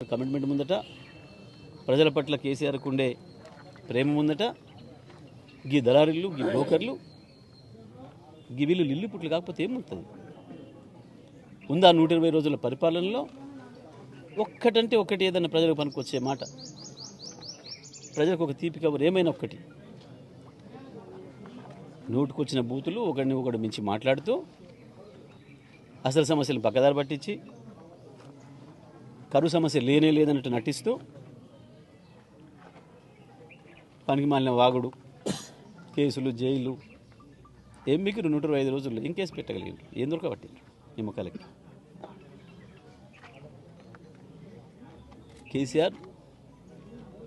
Commitment ముందట ప్రజల పట్ల కేసీఆర్కు ఉండే ప్రేమ ముందట గీ దళారీలు గీ బ్రోకర్లు గీ వీళ్ళు లిల్లు పుట్లు కాకపోతే ఏమవుతుంది ఉందా నూట ఇరవై రోజుల పరిపాలనలో? ఒక్కటంటే ఒక్కటి ఏదైనా ప్రజలకు పనికొచ్చే మాట. ప్రజలకు ఒక తీపి కబురు ఏమైనా ఒక్కటి. నోటుకొచ్చిన బూతులు ఒకడిని ఒకడు మించి మాట్లాడుతూ అసలు సమస్యలు పక్కదారి పట్టించి కరువు సమస్య లేనే లేదన్నట్టు నటిస్తూ పనికి మాలిన వాగుడు కేసులు జైలు ఏం మీకు నూట ఇరవై ఐదు రోజుల్లో ఏం కేసు పెట్టగలిగారు ఏం దొరకబట్టి నిమ్మకాలకి కేసీఆర్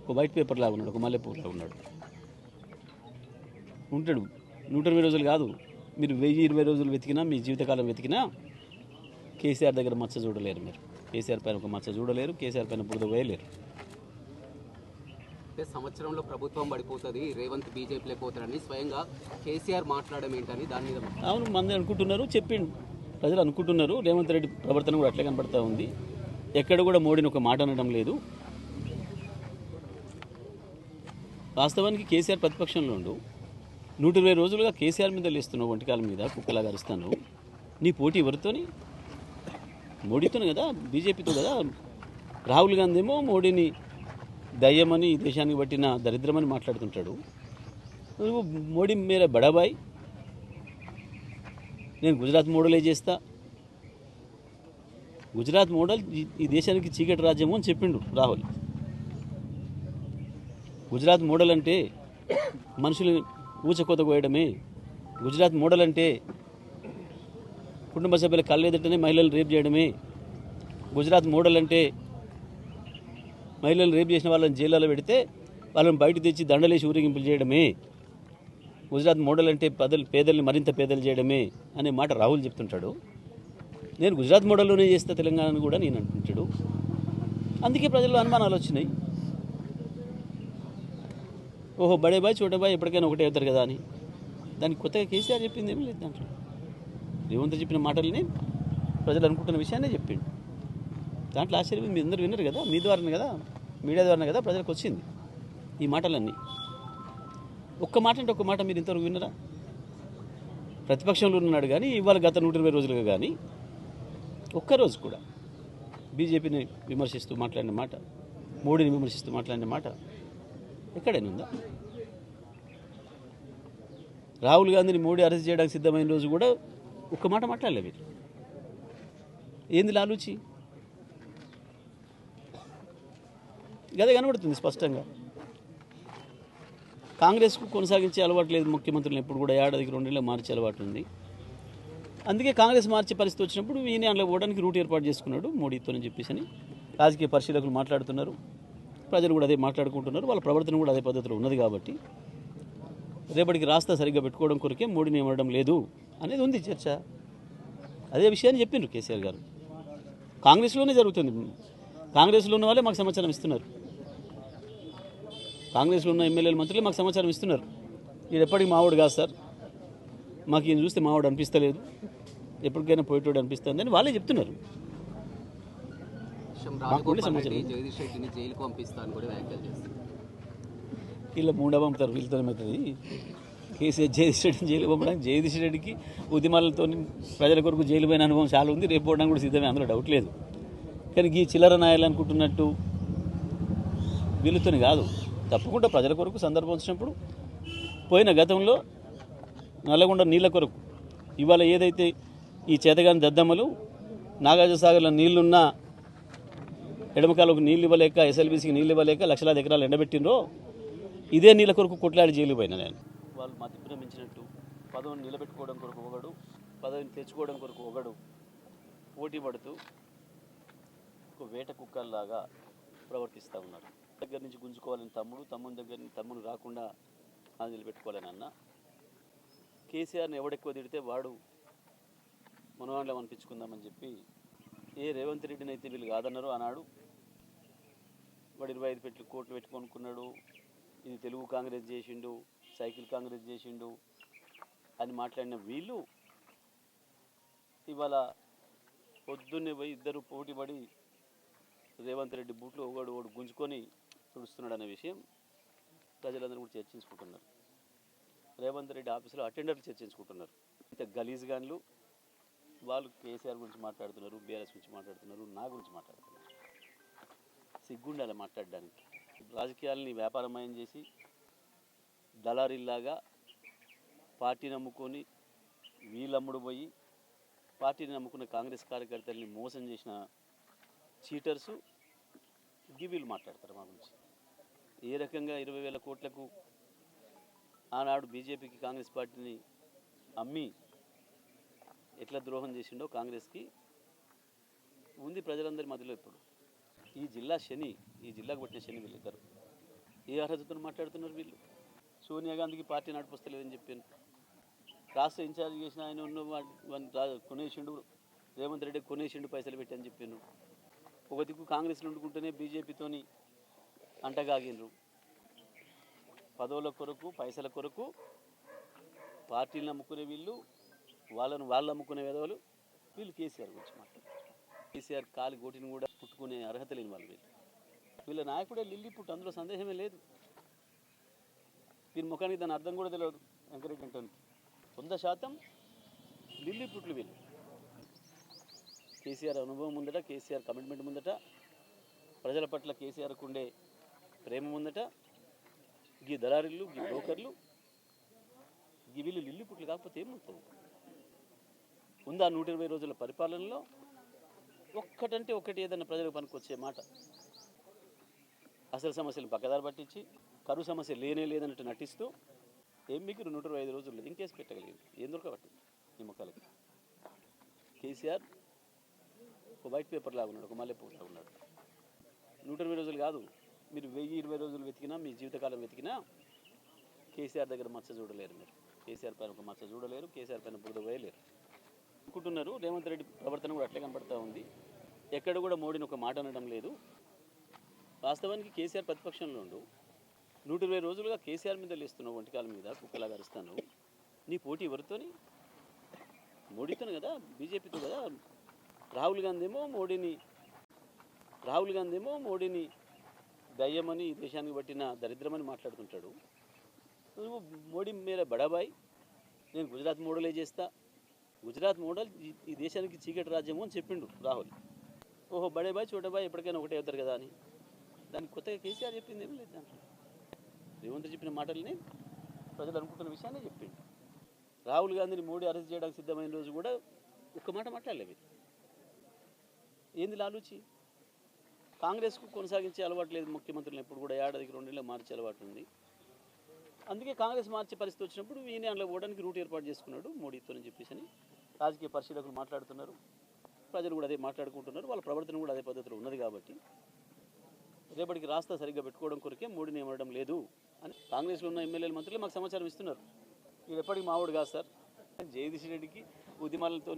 ఒక వైట్ పేపర్ లాగా ఉన్నాడు ఒక మల్లెపూర్ లాగా ఉన్నాడు. ఉంటాడు. నూట ఇరవై రోజులు కాదు. మీరు వెయ్యి ఇరవై రోజులు వెతికినా మీ జీవితకాలం వెతికినా కేసీఆర్ దగ్గర మచ్చ చూడలేరు మీరు. కేసీఆర్ పైన ఒక మచ్చ చూడలేరు కేసీఆర్ పైన బురద వేయలేరు. అంటే సంవత్సరంలో ప్రభుత్వం పడిపోతుంది రేవంత్ బీజేపీలో పోతారని స్వయంగా కేసీఆర్ మాట్లాడడం ఏంటని దాని మీద అవును మంది అనుకుంటున్నారు చెప్పిండు. ప్రజలు అనుకుంటున్నారు రేవంత్ రెడ్డి ప్రవర్తన కూడా అట్లే కనబడతా ఉంది. ఎక్కడ కూడా మోడీని ఒక మాట అనడం లేదు. వాస్తవానికి కేసీఆర్ ప్రతిపక్షంలో ఉండు. నూట ఇరవై రోజులుగా కేసీఆర్ మీద లేస్తున్నావు ఒంటికాల మీద కుక్కలాగా అరుస్తాను నీ పోటీ ఎవరితోని? మోడీతోనే కదా? బీజేపీతో కదా? రాహుల్ గాంధీ ఏమో మోడీని దయ్యమని ఈ దేశానికి పట్టిన దరిద్రమని మాట్లాడుతుంటాడు. నువ్వు మోడీ మీరే బడాబాయ్. నేను గుజరాత్ మోడలే చేస్తా. గుజరాత్ మోడల్ ఈ- దేశానికి చీకటి రాజ్యము అని చెప్పిండు రాహుల్. గుజరాత్ మోడల్ అంటే మనుషులు ఊచకోత కోయడమే. గుజరాత్ మోడల్ అంటే కుటుంబ సభ్యుల కళ్ళెదుటనే మహిళలను రేప్ చేయడమే. గుజరాత్ మోడల్ అంటే మహిళలు రేప్ చేసిన వాళ్ళని జైల్లో పెడితే వాళ్ళని బయట తెచ్చి దండలేసి ఊరేగింపులు చేయడమే. గుజరాత్ మోడల్ అంటే పేదలు పేదల్ని మరింత పేదలు చేయడమే అనే మాట రాహుల్ చెప్తుంటాడు. నేను గుజరాత్ మోడల్లోనే చేస్తా తెలంగాణను కూడా నేను అంటుంటాడు. అందుకే ప్రజల్లో అనుమానాలు వచ్చినాయి. ఓహో బడే బాయ్ చోటే బాయ్ ఎప్పటికైనా ఒకటే అవుతారు కదా అని. దానికి కొత్తగా కేసీఆర్ చెప్పింది ఏమీ లేదు దాంట్లో. రేవంత్ చెప్పిన మాటల్ని ప్రజలు అనుకుంటున్న విషయాన్నే చెప్పిండు. దాంట్లో ఆశ్చర్యం మీ అందరూ విన్నారు కదా? మీ ద్వారానే కదా? మీడియా ద్వారానే కదా ప్రజలకు వచ్చింది ఈ మాటలన్నీ? ఒక్క మాట అంటే ఒక్క మాట మీరు ఇంతవరకు విన్నరా? ప్రతిపక్షంలో ఉన్నాడు కానీ ఇవాళ గత నూట ఇరవై రోజులుగా కానీ ఒక్కరోజు కూడా బీజేపీని విమర్శిస్తూ మాట్లాడిన మాట మోడీని విమర్శిస్తూ మాట్లాడిన మాట ఎక్కడైనా ఉందా? రాహుల్ గాంధీని మోడీ అరెస్ట్ చేయడానికి సిద్ధమైన రోజు కూడా ఒక్క మాట మాట్లాడలే మీరు. ఏంది లాలూచి? గదే కనబడుతుంది స్పష్టంగా. కాంగ్రెస్కు కొనసాగించే అలవాటు లేదు ముఖ్యమంత్రులను ఎప్పుడు కూడా. ఏడాదికి రెండేళ్ళు మార్చే అలవాటు ఉంది. అందుకే కాంగ్రెస్ మార్చే పరిస్థితి వచ్చినప్పుడు ఈయన అందులో పోవడానికి రూట్ ఏర్పాటు చేసుకున్నాడు మోడీతోని చెప్పేసి అని రాజకీయ పరిశీలకులు మాట్లాడుతున్నారు. ప్రజలు కూడా అదే మాట్లాడుకుంటున్నారు. వాళ్ళ ప్రవర్తన కూడా అదే పద్ధతిలో ఉన్నది కాబట్టి రేపటికి రాస్తా సరిగ్గా పెట్టుకోవడం కొరకే మోడీని ఇవ్వడం లేదు. అనేది ఉంది చర్చ. అదే విషయాన్ని చెప్పిండ్రు కేసీఆర్ గారు. కాంగ్రెస్లోనే జరుగుతుంది. కాంగ్రెస్లో ఉన్న వాళ్ళే మాకు సమాచారం ఇస్తున్నారు. కాంగ్రెస్లో ఉన్న ఎమ్మెల్యేలు మంత్రులు మాకు సమాచారం ఇస్తున్నారు. ఇది ఎప్పటికీ మావాడు కాదు సార్. మాకు ఈయన చూస్తే మావాడు అనిపిస్తలేదు. ఎప్పటికైనా పోయేటోడు అనిపిస్తుంది అని వాళ్ళే చెప్తున్నారు. జగదీష్ రెడ్డిని జైలుకు కూడా వ్యాఖ్యలు చేస్తారు. వీళ్ళ మూడా పంపుతారు వీళ్ళతో అవుతుంది కేసీఆర్ జగదీష్ రెడ్డిని జైలు పంపడానికి జగదీష్ రెడ్డికి ఉద్యమాలతో ప్రజల కొరకు జైలు పోయిన అనుభవం చాలా ఉంది. రేపు పోవడానికి కూడా సిద్ధమే అందులో డౌట్ లేదు. కానీ ఈ చిల్లర నాయాలనుకుంటున్నట్టు వీళ్ళతోని కాదు. తప్పకుండా ప్రజల కొరకు సందర్భం వచ్చినప్పుడు పోయిన గతంలో నల్లగొండ నీళ్ళ కొరకు ఇవాళ ఏదైతే ఈ చేతగాని దద్దమ్మలు నాగార్జునసాగర్లో నీళ్ళున్నా ఎడమకాలకు నీళ్ళు ఇవ్వలేక ఎస్ఎల్బీసీకి నీళ్ళు ఇవ్వలేక లక్షలాది ఎకరాలు ఎండబెట్టిండ్రో ఇదే నీళ్ళ కొరకు కొట్లాడి జైలు పోయినా నేను. వాళ్ళు మతి భ్రమించినట్టు పదవిని నిలబెట్టుకోవడం కొరకు ఒకడు పదవిని తెచ్చుకోవడం కొరకు ఒకడు పోటీ పడుతూ ఒక వేట కుక్కల్లాగా ప్రవర్తిస్తూ ఉన్నారు. దగ్గర నుంచి గుంజుకోవాలని తమ్ముడు తమ్ముని దగ్గర తమ్ముడు రాకుండా అది నిలబెట్టుకోవాలని అన్న. కేసీఆర్ని ఎవడెక్కువ తిడితే వాడు మనవాళ్ళం అనిపించుకుందామని చెప్పి ఏ రేవంత్ రెడ్డిని అయితే వీళ్ళు కాదన్నారు అన్నాడు వాడు ఇరవై ఐదు పెట్లు కోట్లు పెట్టుకొనుకున్నాడు ఇది తెలుగు కాంగ్రెస్ చేసిండు సైకిల్ కాంగ్రెస్ చేసిండు అని మాట్లాడిన వీళ్ళు ఇవాళ పొద్దున్నే పోయి ఇద్దరు పోటీపడి రేవంత్ రెడ్డి బూట్లు ఒకడు ఒకడు గుంజుకొని తుడుస్తున్నాడు అనే విషయం ప్రజలందరూ కూడా చర్చించుకుంటున్నారు. రేవంత్ రెడ్డి ఆఫీసులో అటెండర్లు చర్చించుకుంటున్నారు. ఇంత గలీజ్ గాన్లు వాళ్ళు కేసీఆర్ గురించి మాట్లాడుతున్నారు బీఆర్ఎస్ గురించి మాట్లాడుతున్నారు నా గురించి మాట్లాడుతున్నారు. సిగ్గుండాలి మాట్లాడడానికి. రాజకీయాలని వ్యాపారమయం చేసి దళారిల్లాగా పార్టీని నమ్ముకొని వీళ్ళమ్ముడు పోయి పార్టీని నమ్ముకున్న కాంగ్రెస్ కార్యకర్తల్ని మోసం చేసిన చీటర్సు గివీలు మాట్లాడతారు మా గురించి. ఏ రకంగా ఇరవై వేల కోట్లకు ఆనాడు బీజేపీకి కాంగ్రెస్ పార్టీని అమ్మి ఎట్లా ద్రోహం చేసిండో కాంగ్రెస్కి ఉంది ప్రజలందరి మధ్యలో ఇప్పుడు ఈ జిల్లా శని ఈ జిల్లాకు పట్టిన శని వీళ్ళిద్దరు. ఏ అర్హతతో మాట్లాడుతున్నారు వీళ్ళు? సోనియా గాంధీకి పార్టీ నడిపిస్తలేదని చెప్పాను. రాష్ట్ర ఇన్ఛార్జ్ చేసిన ఆయన ఉన్న కొనేసిండు రేవంత్ రెడ్డి కొనేసిండు పైసలు పెట్టని చెప్పాను. ఒక దిక్కు కాంగ్రెస్లో వండుకుంటేనే బీజేపీతోని అంటగాగినరు పదవుల కొరకు పైసల కొరకు పార్టీలను అమ్ముకునే వీళ్ళు వాళ్ళను వాళ్ళు అమ్ముకునే విధవలు వీళ్ళు కేసీఆర్ గురించి మాట్లాడారు కేసీఆర్ కాలి గోటిని కూడా పుట్టుకునే అర్హత లేని వాళ్ళు వీళ్ళు. వీళ్ళ నాయకుడే లిల్లీ పుట్టు అందులో సందేహమే లేదు. దీని ముఖానికి దాని అర్థం కూడా తెలియదు వెంకరెడ్డి అంటానికి వంద శాతం లిల్లీ పుట్లు వీళ్ళు. కేసీఆర్ అనుభవం ముందట కేసీఆర్ కమిట్మెంట్ ముందట ప్రజల పట్ల కేసీఆర్కు ఉండే ప్రేమ ముందట గీ దళారీలు గీ బ్రోకర్లు గీ వీళ్ళు లిల్లీ పుట్లు కాకపోతే ఏమవుతుంది ఉందా నూట ఇరవై రోజుల పరిపాలనలో? ఒక్కటంటే ఒక్కటి ఏదైనా ప్రజలకు పనికొచ్చే మాట. అసలు సమస్యలు పక్కదారి పట్టించి కరువు సమస్య లేనే లేదన్నట్టు నటిస్తూ ఏం నూట ఇరవై ఐదు రోజులు ఇంకేసి పెట్టగలిగింది? ఏం దొరకబట్టి ఈ మొక్కలకి కేసీఆర్ ఒక వైట్ పేపర్ లాగా ఉన్నాడు ఒక మల్లెపూ లాగా ఉన్నాడు. నూట ఇరవై రోజులు కాదు మీరు వెయ్యి ఇరవై రోజులు వెతికినా మీ జీవితకాలం వెతికినా కేసీఆర్ దగ్గర మచ్చ చూడలేరు మీరు. కేసీఆర్ పైన ఒక మచ్చ చూడలేరు కేసీఆర్ పైన బురద వేయలేరు అనుకుంటున్నారు రేవంత్ రెడ్డి ప్రవర్తన కూడా అట్లే కనపడతా ఉంది. ఎక్కడ కూడా మోడీని ఒక మాట అనడం లేదు. వాస్తవానికి కేసీఆర్ ప్రతిపక్షంలో ఉండు. నూట ఇరవై రోజులుగా కేసీఆర్ మీద లేస్తున్నావు ఒంటికాల మీద కుక్కలా గరుస్తాను. నీ పోటీ ఎవరితోని? మోడీతోనే కదా? బీజేపీతో కదా? రాహుల్ గాంధీ ఏమో మోడీని. రాహుల్ గాంధీ ఏమో మోడీని. దయ్యమని ఈ దేశానికి పట్టిన దరిద్రమని మాట్లాడుతుంటాడు. నువ్వు మోడీ మీద బడాబాయ్. నేను గుజరాత్ మోడలే చేస్తా. గుజరాత్ మోడల్ ఈ- దేశానికి చీకటి రాజ్యము అని చెప్పిండు రాహుల్. ఓహో బడేబాయ్ చోటబాయ్ ఎప్పటికైనా ఒకటే అవుతారు కదా అని. దానికి కొత్తగా కేసీఆర్ చెప్పింది ఏమీ లేదు దాంట్లో. రేవంత్ చెప్పిన మాటల్ని ప్రజలు అనుకుంటున్న విషయాన్ని చెప్పిండు. రాహుల్ గాంధీని మోడీ అరెస్ట్ చేయడానికి సిద్ధమైన రోజు కూడా ఒక్క మాట మాట్లాడలేదు. ఏంది లాలూచి కాంగ్రెస్కు కొనసాగించే అలవాటు లేదు ముఖ్యమంత్రులను ఎప్పుడు కూడా. ఏడాదికి రెండేళ్ళు మార్చే అలవాటు ఉంది. అందుకే కాంగ్రెస్ మార్చే పరిస్థితి వచ్చినప్పుడు ఈయన అందులో పోవడానికి రూట్ ఏర్పాటు చేసుకున్నాడు మోడీతోని చెప్పేసి అని రాజకీయ పరిశీలకులు మాట్లాడుతున్నారు. ప్రజలు కూడా అదే మాట్లాడుకుంటున్నారు. వాళ్ళ ప్రవర్తన కూడా అదే పద్ధతిలో ఉన్నది కాబట్టి రేపటికి రాస్తా సరిగ్గా పెట్టుకోవడం కొరికే మోడీని ఏమనడం లేదు అని కాంగ్రెస్లో ఉన్న ఎమ్మెల్యేల మంత్రులు మాకు సమాచారం ఇస్తున్నారు. ఇది ఎప్పటికి మావాడు కాదు సార్. జగదీష్ రెడ్డికి ఉద్యమాలతో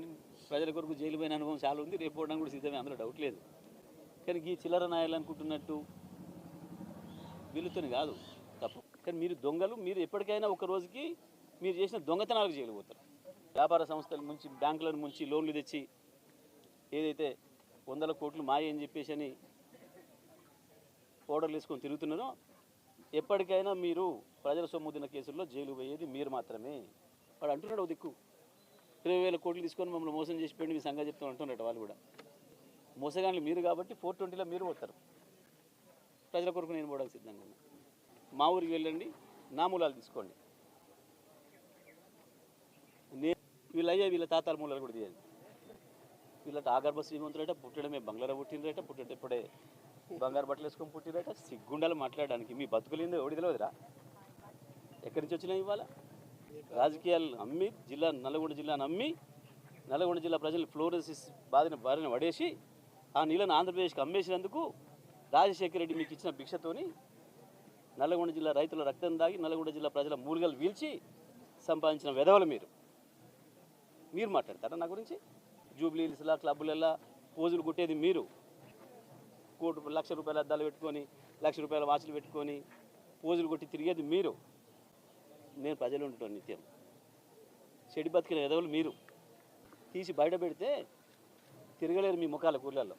ప్రజల కొరకు జైలు పోయిన అనుభవం చాలా ఉంది. రేపు పోవడం కూడా సిద్ధమే అందులో డౌట్ లేదు. కానీ ఈ చిల్లర నాయాలనుకుంటున్నట్టు వీళ్ళతోని కాదు తప్పు. కానీ మీరు దొంగలు మీరు ఎప్పటికైనా ఒక రోజుకి మీరు చేసిన దొంగతనాలకు జైలు పోతారు. వ్యాపార సంస్థలు నుంచి బ్యాంకులను ముంచి లోన్లు తెచ్చి ఏదైతే వందల కోట్లు మాయ అని చెప్పేసి అని పౌడర్లు వేసుకొని తిరుగుతున్నారో ఎప్పటికైనా మీరు ప్రజల సొమ్ముదిన కేసుల్లో జైలు పోయేది మీరు మాత్రమే. వాడు అంటున్నాడు దిక్కు. ఇరవై వేల కోట్లు తీసుకొని మమ్మల్ని మోసం చేసి మీ సంగతి చెప్తాను అంటున్నాడు వాళ్ళు కూడా. మోసగాళ్ళు మీరు కాబట్టి ఫోర్ ట్వంటీలో మీరు పోతారు. ప్రజల కొరకు నేను పోవడానికి సిద్ధంగా ఉన్నా. మా ఊరికి వెళ్ళండి నా మూలాలు తీసుకోండి. నేను వీళ్ళయ్యే వీళ్ళ తాతాల మూలాలు కూడా తీయండి వీళ్ళ ఆగర్భ శ్రీమంతుడట పుట్టడమే బంగ్లాలో పుట్టినరట పుట్టేటప్పుడే బంగారు బట్టలు వేసుకొని పుట్టినరట సిగ్గుండాలు మాట్లాడడానికి. మీ బతుకులేందో ఎవడి తెలియదురా ఎక్కడి నుంచి వచ్చినా ఇవాళ? రాజకీయాలు అమ్మి జిల్లా నల్గొండ జిల్లాను అమ్మి నల్గొండ జిల్లా ప్రజలు ఫ్లోరోసిస్ బాధిన బారిన పడేసి ఆ నీళ్ళను ఆంధ్రప్రదేశ్కి అమ్మేసినందుకు రాజశేఖర రెడ్డి మీకు ఇచ్చిన భిక్షతోని నల్గొండ జిల్లా రైతుల రక్తం దాగి నల్గొండ జిల్లా ప్రజల మూలిగలు వీల్చి సంపాదించిన వెధవలు మీరు. మీరు మాట్లాడతారా నా గురించి? జూబ్లీ క్లబ్బులలో పోజులు కొట్టేది మీరు. కోటి లక్ష రూపాయల అద్దాలు పెట్టుకొని లక్ష రూపాయల వాచ్లు పెట్టుకొని పోజులు కొట్టి తిరిగేది మీరు. నేను ప్రజలు ఉంటాను నిత్యం. చెడి బతికిన ఎదవులు మీరు. తీసి బయట పెడితే తిరగలేరు మీ ముఖాల కూరలలో